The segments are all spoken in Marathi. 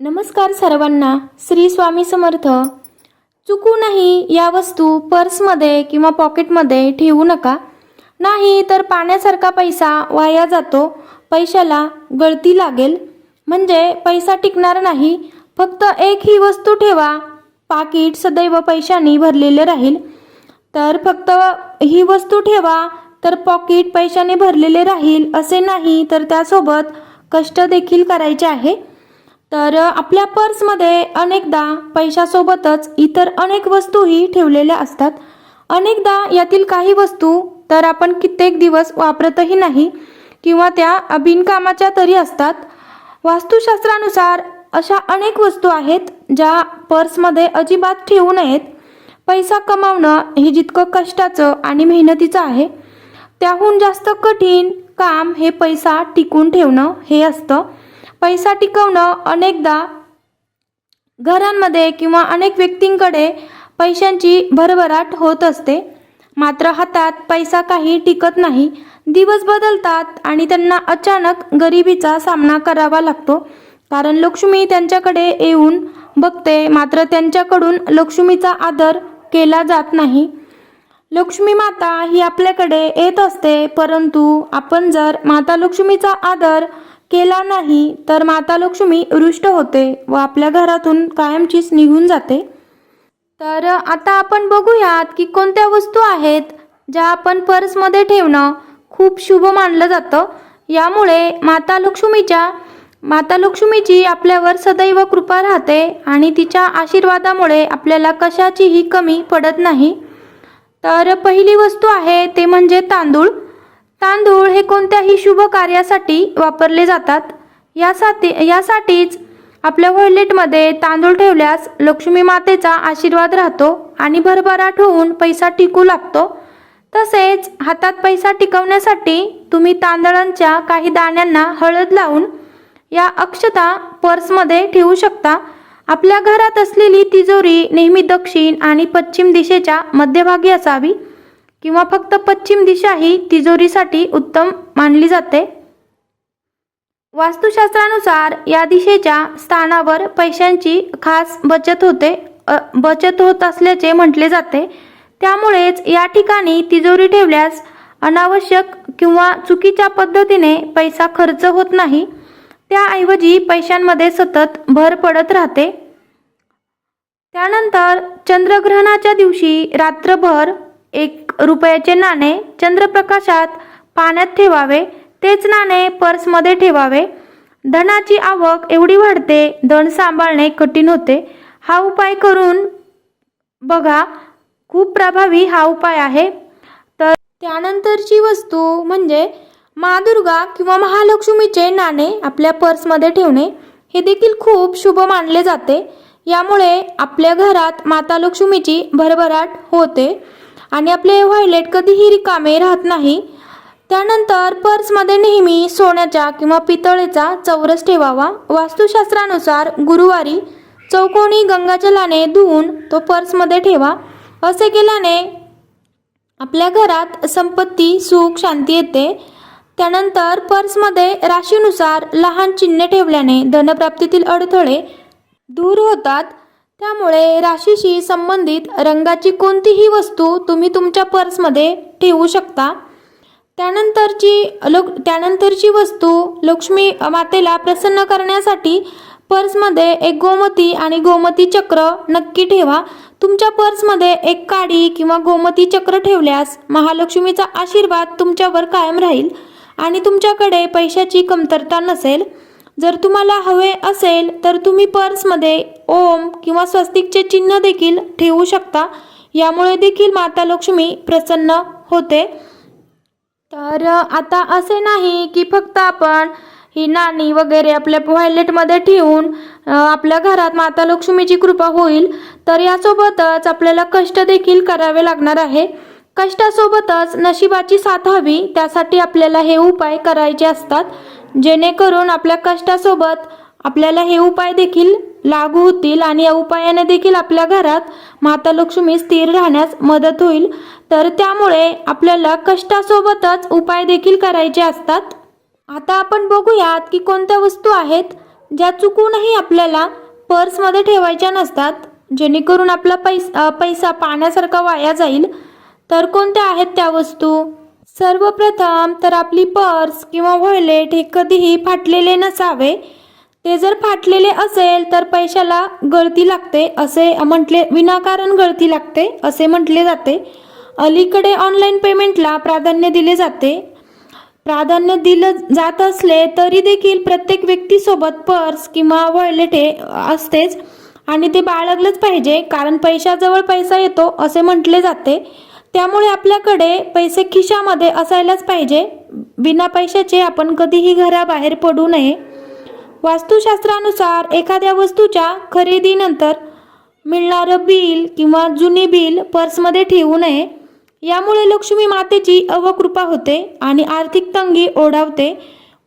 नमस्कार सर्वांना श्री स्वामी समर्थ. चुकूनही या वस्तू पर्समध्ये किंवा पॉकेटमध्ये ठेवू नका. नाही तर पाण्यासारखा पैसा वाया जातो पैशाला गळती लागेल. म्हणजे पैसा टिकणार नाही फक्त एक ही वस्तू ठेवा. पाकिट सदैव पैशाने भरलेले राहील. तर फक्त ही वस्तू ठेवा तर पॉकेट पैशाने भरलेले राहील असे नाही तर त्यासोबत कष्ट देखील करायचे आहे. तर आपल्या पर्समध्ये अनेकदा पैशासोबतच इतर अनेक वस्तूही ठेवलेल्या असतात. अनेकदा यातील काही वस्तू तर आपण कित्येक दिवस वापरतही नाही किंवा त्या बिनकामाच्या तरी असतात. वास्तुशास्त्रानुसार अशा अनेक वस्तू आहेत ज्या पर्समध्ये अजिबात ठेवू नयेत. पैसा कमावणं हे जितकं कष्टाचं आणि मेहनतीचं आहे त्याहून जास्त कठीण काम हे पैसा टिकून ठेवणं हे असतं. पैसा टिकवणं अनेकदा घरांमध्ये किंवा अनेक व्यक्तींकडे पैशांची भरभराट होत असते. मात्र हातात पैसा काही टिकत नाही. दिवस बदलतात आणि त्यांना अचानक गरिबीचा सामना करावा लागतो. कारण लक्ष्मी त्यांच्याकडे येऊन बघते मात्र त्यांच्याकडून लक्ष्मीचा आदर केला जात नाही. लक्ष्मी माता ही आपल्याकडे येत असते परंतु आपण जर माता लक्ष्मीचा आदर केला नाही तर माता लक्ष्मी रुष्ट होते व आपल्या घरातून कायमचीच निघून जाते. तर आता आपण बघूयात की कोणत्या वस्तू आहेत ज्या आपण पर्समध्ये ठेवणं खूप शुभ मानलं जातं. यामुळे माता लक्ष्मीच्या माता लक्ष्मीची आपल्यावर सदैव कृपा राहते आणि तिच्या आशीर्वादामुळे आपल्याला कशाचीही कमी पडत नाही. तर पहिली वस्तू आहे ते म्हणजे तांदूळ. तांदूळ हे कोणत्याही शुभ कार्यासाठी वापरले जातात. यासाठी यासाठीच आपल्या व्हॉयलेटमध्ये तांदूळ ठेवल्यास लक्ष्मी मातेचा आशीर्वाद राहतो आणि भरभराट होऊन पैसा टिकू लागतो. तसेच हातात पैसा टिकवण्यासाठी तुम्ही तांदळांच्या काही दाण्यांना हळद लावून या अक्षता पर्समध्ये ठेवू शकता. आपल्या घरात असलेली तिजोरी नेहमी दक्षिण आणि पश्चिम दिशेच्या मध्यभागी असावी. किंवा फक्त पश्चिम दिशा ही तिजोरीसाठी उत्तम मानली जाते? वास्तुशास्त्रानुसार या दिशेच्या स्थानावर पैशांची खास बचत होते बचत होत असल्याचे म्हटले जाते. त्यामुळेच या ठिकाणी तिजोरी ठेवल्यास अनावश्यक किंवा चुकीच्या पद्धतीने पैसा खर्च होत नाही. त्याऐवजी पैशांमध्ये सतत भर पडत राहते. त्यानंतर चंद्रग्रहणाच्या दिवशी रात्रभर एक रुपयाचे नाणे चंद्रप्रकाशात पाण्यात ठेवावे. तेच नाणे पर्समध्ये ठेवावे. धनाची आवक एवढी वाढते धन सांभाळणे कठीण होते. हा उपाय करून बघा खूप प्रभावी हा उपाय आहे. तर त्यानंतरची वस्तू म्हणजे मादुर्गा किंवा महालक्ष्मीचे नाणे आपल्या पर्समध्ये ठेवणे हे देखील खूप शुभ मानले जाते. यामुळे आपल्या घरात माता लक्ष्मीची भरभराट होते. आणि आपले व्हायलेट कधीही रिकामे राहत नाही. त्यानंतर पर्समध्ये नेहमी सोन्याच्या किंवा पितळेचा चौरस ठेवावा. वास्तुशास्त्रानुसार गुरुवारी चौकोनी गंगाजलाने धुवून तो पर्समध्ये ठेवा. असे केल्याने आपल्या घरात संपत्ती सुख शांती येते. त्यानंतर पर्समध्ये राशीनुसार लहान चिन्हे ठेवल्याने धनप्राप्तीतील अडथळे दूर होतात. त्यामुळे राशीशी संबंधित रंगाची कोणतीही वस्तू तुम्ही तुमच्या पर्समध्ये ठेवू शकता. त्यानंतरची लोक त्यानंतरची वस्तू लक्ष्मी मातेला प्रसन्न करण्यासाठी पर्समध्ये एक गोमती आणि गोमती चक्र नक्की ठेवा. तुमच्या पर्समध्ये एक काडी किंवा गोमती चक्र ठेवल्यास महालक्ष्मीचा आशीर्वाद तुमच्यावर कायम राहील आणि तुमच्याकडे पैशाची कमतरता नसेल. जर तुम्हाला हवे असेल तर तुम्ही पर्समध्ये ओम किंवा स्वस्तिकचे चिन्ह देखील ठेवू शकता. यामुळे देखील माता लक्ष्मी प्रसन्न होते. तर आता असे नाही की फक्त आपण ही नाणी वगैरे आपल्या व्हायलेटमध्ये ठेवून आपल्या घरात माता लक्ष्मीची कृपा होईल तर यासोबतच आपल्याला कष्ट देखील करावे लागणार आहे. कष्टासोबतच नशिबाची साथ हवी त्यासाठी आपल्याला हे उपाय करायचे असतात. जेणेकरून आपल्या कष्टासोबत आपल्याला हे उपाय देखील लागू होतील आणि या उपायाने देखील आपल्या घरात माता लक्ष्मी स्थिर राहण्यास मदत होईल. तर त्यामुळे आपल्याला कष्टासोबतच उपाय देखील करायचे असतात. आता आपण बघूयात की कोणत्या वस्तू आहेत ज्या चुकूनही आपल्याला पर्समध्ये ठेवायच्या नसतात जेणेकरून आपला पैस पैसा पाण्यासारखा वाया जाईल. तर कोणत्या आहेत त्या वस्तू? सर्वप्रथम तर आपली पर्स किंवा व्हॉयलेट हे कधीही फाटलेले नसावे. ते जर फाटलेले असेल तर पैशाला गळती लागते असे म्हटले विनाकारण गळती लागते असे म्हटले जाते. अलीकडे ऑनलाईन पेमेंटला प्राधान्य दिले जाते. प्राधान्य दिलं जात असले तरी देखील प्रत्येक व्यक्तीसोबत पर्स किंवा वॉयलेट हे असतेच आणि ते बाळगलंच पाहिजे कारण पैशाजवळ पैसा येतो असे म्हटले जाते. त्यामुळे आपल्याकडे पैसे खिशामध्ये असायलाच पाहिजे. बिना पैशाचे आपण कधीही घराबाहेर पडू नये. वास्तुशास्त्रानुसार एखाद्या वस्तूच्या खरेदीनंतर मिळणारं बिल किंवा जुनी बिल पर्समध्ये ठेवू नये. यामुळे लक्ष्मी मातेची अवकृपा होते आणि आर्थिक तंगी ओढावते.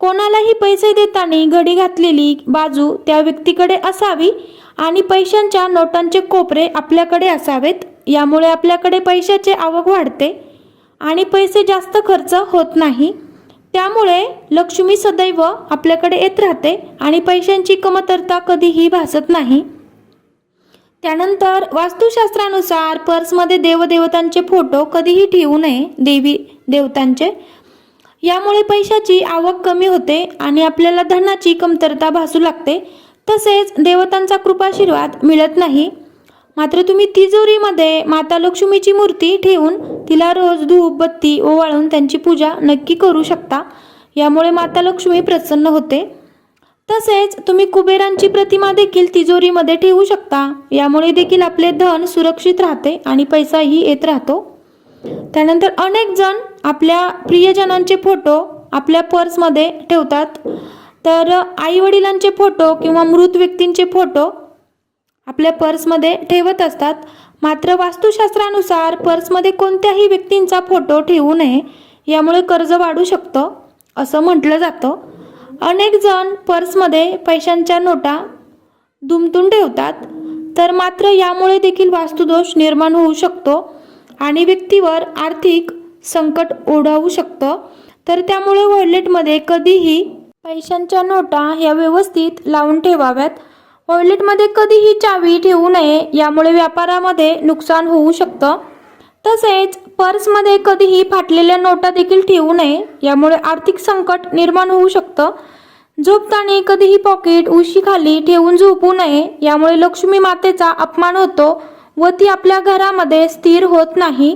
कोणालाही पैसे देताना घडी घातलेली बाजू त्या व्यक्तीकडे असावी आणि पैशांच्या नोटांचे कोपरे आपल्याकडे असावेत. यामुळे आपल्याकडे पैशाची आवक वाढते आणि पैसे जास्त खर्च होत नाही. त्यामुळे लक्ष्मी सदैव आपल्याकडे येत राहते आणि पैशांची कमतरता कधीही भासत नाही. त्यानंतर वास्तुशास्त्रानुसार पर्समध्ये देवदेवतांचे फोटो कधीही ठेवू नये देवी देवतांचे. यामुळे पैशाची आवक कमी होते आणि आपल्याला धनाची कमतरता भासू लागते. तसेच देवतांचा कृपाशीर्वाद मिळत नाही. मात्र तुम्ही तिजोरीमध्ये माता लक्ष्मीची मूर्ती ठेवून तिला रोज धूप बत्ती ओवाळून त्यांची पूजा नक्की करू शकता. यामुळे माता लक्ष्मी प्रसन्न होते. तसेच तुम्ही कुबेरांची प्रतिमा देखील तिजोरीमध्ये ठेवू शकता. यामुळे देखील आपले धन सुरक्षित राहते आणि पैसाही येत राहतो. त्यानंतर अनेक जण आपल्या प्रियजनांचे फोटो आपल्या पर्समध्ये ठेवतात. तर आई वडिलांचे फोटो किंवा मृत व्यक्तींचे फोटो आपल्या पर्समध्ये ठेवत असतात. मात्र वास्तुशास्त्रानुसार पर्समध्ये कोणत्याही व्यक्तींचा फोटो ठेवू नये यामुळे कर्ज वाढू शकतं असं म्हटलं जातं. अनेक जण पर्समध्ये पैशांच्या नोटा दुमतून ठेवतात तर मात्र यामुळे देखील वास्तुदोष निर्माण होऊ शकतो आणि व्यक्तीवर आर्थिक संकट ओढावू शकतं. तर त्यामुळे वॉलेटमध्ये कधीही पैशांच्या नोटा ह्या व्यवस्थित लावून ठेवाव्यात. वॉलेटमध्ये कधीही चावी ठेवू नये यामुळे व्यापारामध्ये नुकसान होऊ शकतं. तसेच पर्समध्ये कधीही फाटलेल्या नोटा देखील ठेवू नये यामुळे आर्थिक संकट निर्माण होऊ शकतं. झोपताना कधीही पॉकेट उशीखाली ठेवून झोपू नये यामुळे लक्ष्मी मातेचा अपमान होतो व ती आपल्या घरामध्ये स्थिर होत नाही.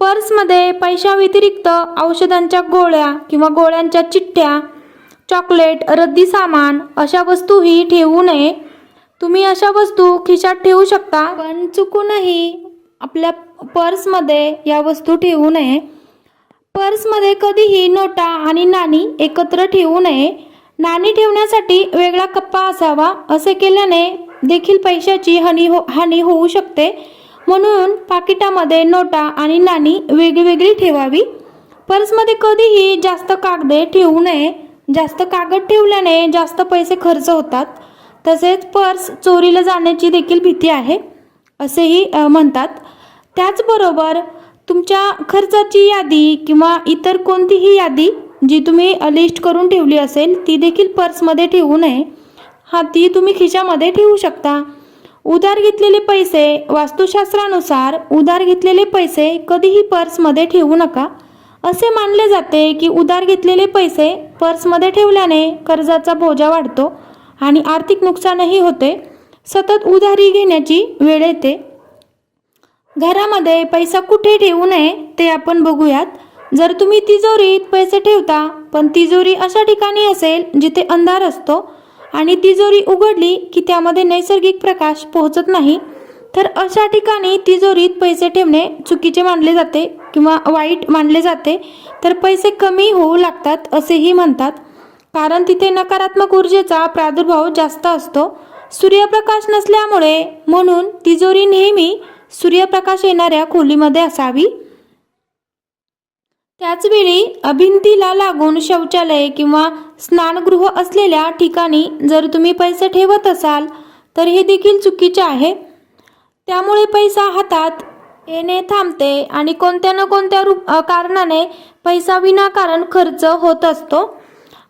पर्समध्ये पैशाव्यतिरिक्त औषधांच्या गोळ्या किंवा गोळ्यांच्या चिठ्ठ्या चॉकलेट रद्दी सामान अशा वस्तूही ठेवू नये. तुम्ही अशा वस्तू खिशात ठेवू शकता. पण चुकूनही आपल्या पर्समध्ये या वस्तू ठेवू नये. पर्समध्ये कधीही नोटा आणि नाणी एकत्र ठेवू नये. नाणी ठेवण्यासाठी वेगळा कप्पा असावा असे केल्याने देखील पैशाची हानी हो हानी होऊ शकते. म्हणून पाकिटामध्ये नोटा आणि नाणी वेगवेगळी ठेवावी. पर्समध्ये कधीही जास्त कागदे ठेवू नये. जास्त कागद ठेवल्याने जास्त पैसे खर्च होतात. तसेच पर्स चोरीला जाण्याची देखील भीती आहे असेही म्हणतात. त्याचबरोबर तुमच्या खर्चाची यादी किंवा इतर कोणतीही यादी जी तुम्ही लिस्ट करून ठेवली असेल ती देखील पर्समध्ये ठेवू नये. हा ती तुम्ही खिशामध्ये ठेवू शकता. उधार घेतलेले पैसे वास्तुशास्त्रानुसार उधार घेतलेले पैसे कधीही पर्समध्ये ठेवू नका. असे मानले जाते की उधार घेतलेले पैसे पर्समध्ये ठेवल्याने कर्जाचा बोजा वाढतो. आणि आर्थिक नुकसानही होते. सतत उधारी घेण्याची वेळ येते. घरामध्ये पैसा कुठे ठेवू नये ते आपण बघूयात. जर तुम्ही तिजोरीत पैसे ठेवता पण तिजोरी अशा ठिकाणी असेल जिथे अंधार असतो आणि तिजोरी उघडली की त्यामध्ये नैसर्गिक प्रकाश पोहोचत नाही तर अशा ठिकाणी तिजोरीत पैसे ठेवणे चुकीचे मानले जाते किंवा वाईट मानले जाते. तर पैसे कमी होऊ लागतात असेही म्हणतात. कारण तिथे नकारात्मक ऊर्जेचा प्रादुर्भाव जास्त असतो. सूर्यप्रकाश नसल्यामुळे म्हणून तिजोरी नेहमी सूर्यप्रकाश येणाऱ्या खोलीमध्ये असावी. त्याचवेळी अभिंतीला लागून शौचालय किंवा स्नानगृह असलेल्या ठिकाणी जर तुम्ही पैसे ठेवत असाल तर हे देखील चुकीचे आहे. त्यामुळे पैसा हातात येणे थांबते आणि कोणत्या ना कोणत्या रूप कारणाने पैसा विनाकारण खर्च होत असतो.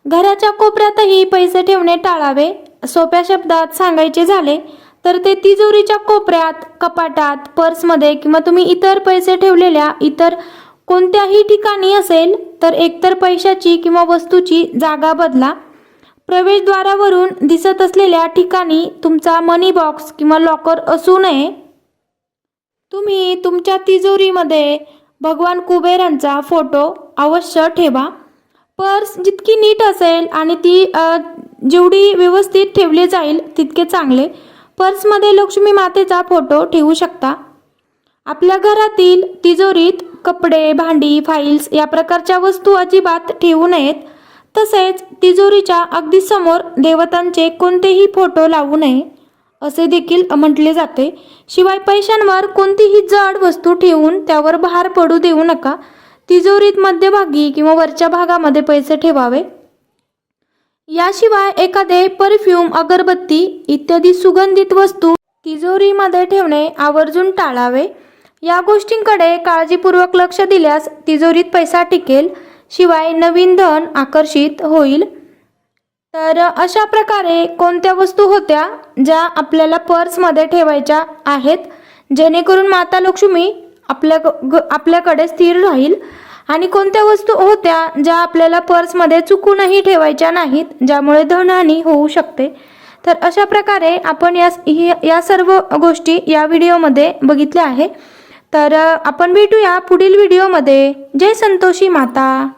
घराच्या कोपऱ्यातही पैसे ठेवणे टाळावे. सोप्या शब्दात सांगायचे झाले तर ते तिजोरीच्या कोपऱ्यात कपाटात पर्समध्ये किंवा तुम्ही इतर पैसे ठेवलेल्या इतर कोणत्याही ठिकाणी असेल तर एकतर पैशाची किंवा वस्तूची जागा बदला. प्रवेशद्वारावरून दिसत असलेल्या ठिकाणी तुमचा मनी बॉक्स किंवा लॉकर असू नये. तुम्ही तुमच्या तिजोरीमध्ये भगवान कुबेरांचा फोटो अवश्य ठेवा. पर्स जितकी नीट असेल आणि ती जेवढी व्यवस्थित ठेवली जाईल तितके चांगले. पर्समध्ये लक्ष्मी मातेचा फोटो ठेवू शकता. आपल्या घरातील तिजोरीत कपडे भांडी फाईल्स या प्रकारच्या वस्तू अजिबात ठेवू नयेत. तसेच तिजोरीच्या अगदी समोर देवतांचे कोणतेही फोटो लावू नये असे देखील म्हटले जाते. शिवाय पैशांवर कोणतीही जड वस्तू ठेवून त्यावर भार पडू देऊ नका. तिजोरीत मध्यभागी किंवा वरच्या भागामध्ये पैसे ठेवावे? याशिवाय एखादे परफ्यूम अगरबत्ती इत्यादी सुगंधित वस्तू तिजोरीमध्ये ठेवणे आवर्जून टाळावे. या गोष्टींकडे काळजीपूर्वक लक्ष दिल्यास तिजोरीत पैसा टिकेल शिवाय नवीन धन आकर्षित होईल. तर अशा प्रकारे कोणत्या वस्तू होत्या ज्या आपल्याला पर्समध्ये ठेवायच्या आहेत? जेणेकरून माता लक्ष्मी आपल्या ग- आपल्याकडे स्थिर राहील. आणि कोणत्या वस्तू होत्या ज्या आपल्याला पर्समध्ये चुकूनही ठेवायच्या नाहीत ज्यामुळे धनहानी होऊ शकते? तर अशा प्रकारे आपण या ही- या सर्व गोष्टी या व्हिडिओमध्ये बघितल्या आहे. तर आपण भेटूया पुढील व्हिडिओमध्ये. जय संतोषी माता.